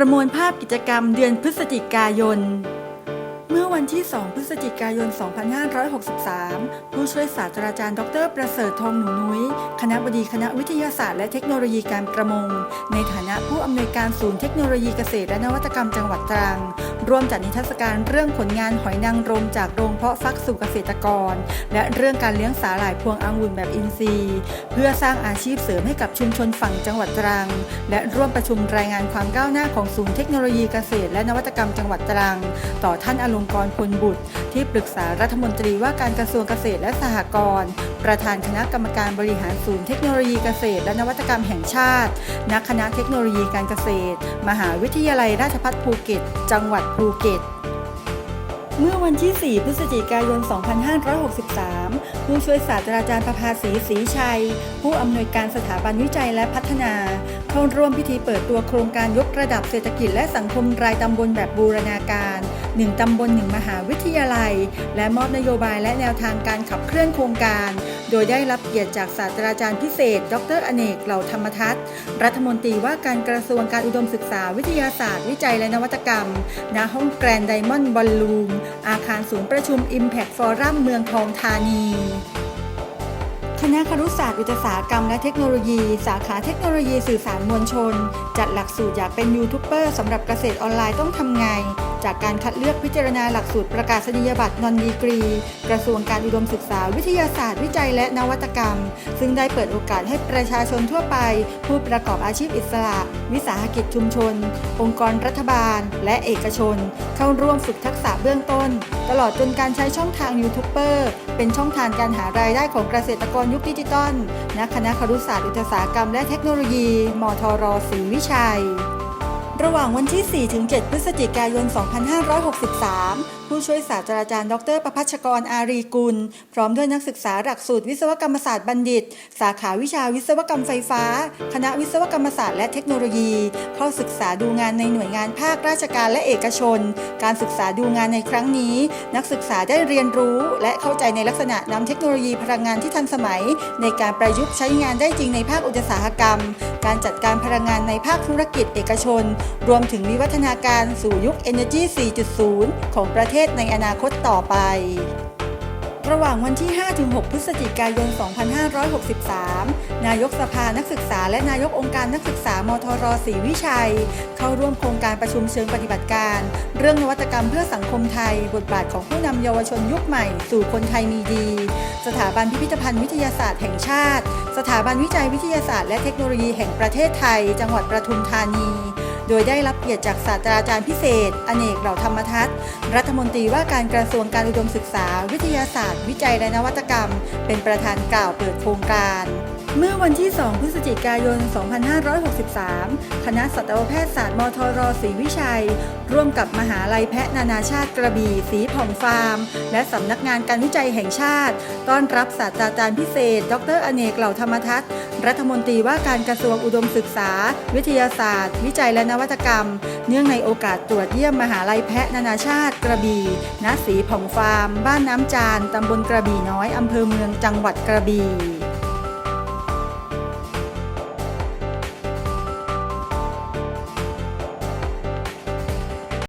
ประมวลภาพกิจกรรมเดือนพฤศจิกายน เมื่อวันที่ 2 พฤศจิกายน 2563 ผู้ช่วยศาสตราจารย์ ดร ประเสริฐทองหนูนุ้ย คณะบดีคณะวิทยาศาสตร์และเทคโนโลยีการประมง ในฐานะ ผู้อำนวยการศูนย์เทคโนโลยีเกษตรและนวัตกรรมจังหวัดตรัง ร่วมจัดนิทรรศการเรื่องผลงานหอยนางรมจากโรงเพาะฟักสู่เกษตรกร และเรื่องการเลี้ยงสาหร่ายพวงองุ่นแบบอินทรีย์ เพื่อสร้างอาชีพเสริมให้กับชุมชนฝั่งจังหวัดตรัง และร่วมประชุมรายงานความก้าวหน้าของศูนย์เทคโนโลยีเกษตร และนวัตกรรมจังหวัดตรัง ต่อท่านอลงกรพลบุตร ที่ปรึกษารัฐมนตรีว่าการกระทรวงเกษตรและสหกรณ์ประธานคณะกรรมการบริหารศูนย์เทคโนโลยีเกษตร และนวัตกรรมแห่งชาติ นักคณะเทคโนโลยีการเกษตร มหาวิทยาลัยราชภัฏภูเก็ต จังหวัดภูเก็ตเมื่อวันที่ 4 พฤศจิกายน 2563 ผู้ช่วยศาสตราจารย์ประภาสีศรีชัย ผู้อำนวยการสถาบันวิจัยและพัฒนา เข้าร่วมพิธีเปิดตัวโครงการยกระดับเศรษฐกิจและสังคมรายตำบลแบบบูรณาการ 1 ตำบล 1 มหาวิทยาลัย และมอบนโยบายและแนวทางการขับเคลื่อนโครงการ โดยได้รับเกียรติจากศาสตราจารย์พิเศษ ดรอเนก เหล่าธรรมทัศน์ รัฐมนตรีว่าการกระทรวงการอุดมศึกษาวิทยาศาสตร์ วิจัยและนวัตกรรม ณ ห้องแกรนด์ไดมอนด์บอลลูม อาคารศูนย์ประชุม Impact Forum เมืองทองธานีคณะครุศาสตร์อุตสาหกรรมและเทคโนโลยี สาขาเทคโนโลยีสื่อสารมวลชน จัดหลักสูตรอยากเป็นยูทูบเบอร์สำหรับเกษตรออนไลน์ต้องทำไง จากการคัดเลือกพิจารณาหลักสูตรประกาศนียบัตรนอนดีกรี กระทรวงการอุดมศึกษา วิทยาศาสตร์วิจัยและนวัตกรรม ซึ่งได้เปิดโอกาสให้ประชาชนทั่วไป ผู้ประกอบอาชีพอิสระ วิสาหกิจชุมชน องค์กรรัฐบาล และเอกชน เข้าร่วมฝึกทักษะเบื้องต้น ตลอดจนการใช้ช่องทางยูทูบเบอร์เป็นช่องทางการหารายได้ของเกษตรกรยุคดิจิตอลณคณะครุศาสตร์อุตสาหกรรม และเทคโนโลยี มทรศรีวิชัย ระหว่างวันที่ 4-7 พฤศจิกายน 2563 ผู้ช่วยศาสตราจารย์ ดรประพัชกรอารีกุล พร้อมด้วยนักศึกษาหลักสูตรวิศวกรรมศาสตร์บัณฑิต สาขาวิชาวิศวกรรมไฟฟ้า คณะวิศวกรรมศาสตร์และเทคโนโลยี เข้าศึกษาดูงานในหน่วยงานภาคราชการและเอกชน การศึกษาดูงานในครั้งนี้ นักศึกษาได้เรียนรู้ และเข้าใจในลักษณะนำเทคโนโลยีพลังงานที่ทันสมัย ในการประยุกต์ใช้งานได้จริงในภาคอุตสาหกรรม การจัดการพลังงานในภาคธุรกิจเอกชน รวมถึงวิวัฒนาการสู่ยุค Energy 4.0 ของประเทศในอนาคตต่อไป ระหว่างวันที่ 5-6 พฤศจิกายน 2563 นายกสภานักศึกษา และนายกองค์การนักศึกษามทรศรีวิชัย เข้าร่วมโครงการประชุมเชิงปฏิบัติการ เรื่องนวัตกรรมเพื่อสังคมไทย บทบาทของผู้นำเยาวชนยุคใหม่ สู่คนไทยมีดี สถาบันพิพิธภัณฑ์วิทยาศาสตร์แห่งชาติ สถาบันวิจัยวิทยาศาสตร์และเทคโนโลยีแห่งประเทศไทย จังหวัดประทุมธานี โดยได้รับเกียรติจากศาสตราจารย์พิเศษ อเนกเหล่าธรรมทัศน์รัฐมนตรีว่าการกระทรวงการอุดมศึกษา วิทยาศาสตร์ วิจัยและนวัตกรรม เป็นประธานกล่าวเปิดโครงการ เมื่อวันที่ 2 พฤศจิกายน 2563 คณะสัตวแพทยศาสตร์มทรศรีวิชัย ร่วมกับมหาลัยแพทย์นานาชาติกระบี่สีผ่องฟาร์ม และสำนักงานการวิจัยแห่งชาติ ต้อนรับศาสตราจารย์พิเศษ ดรอเนกเหล่าธรรมทัศน์รัฐมนตรีว่าการกระทรวงอุดมศึกษา วิทยาศาสตร์ วิจัยและนวัตกรรม เนื่องในโอกาสตรวจเยี่ยมมหาลัยแพทย์นานาชาติ กระบี่ณสีผ่องฟาร์ม บ้านน้ำจานตำบลกระบี่น้อยอำเภอเมืองจังหวัดกระบี่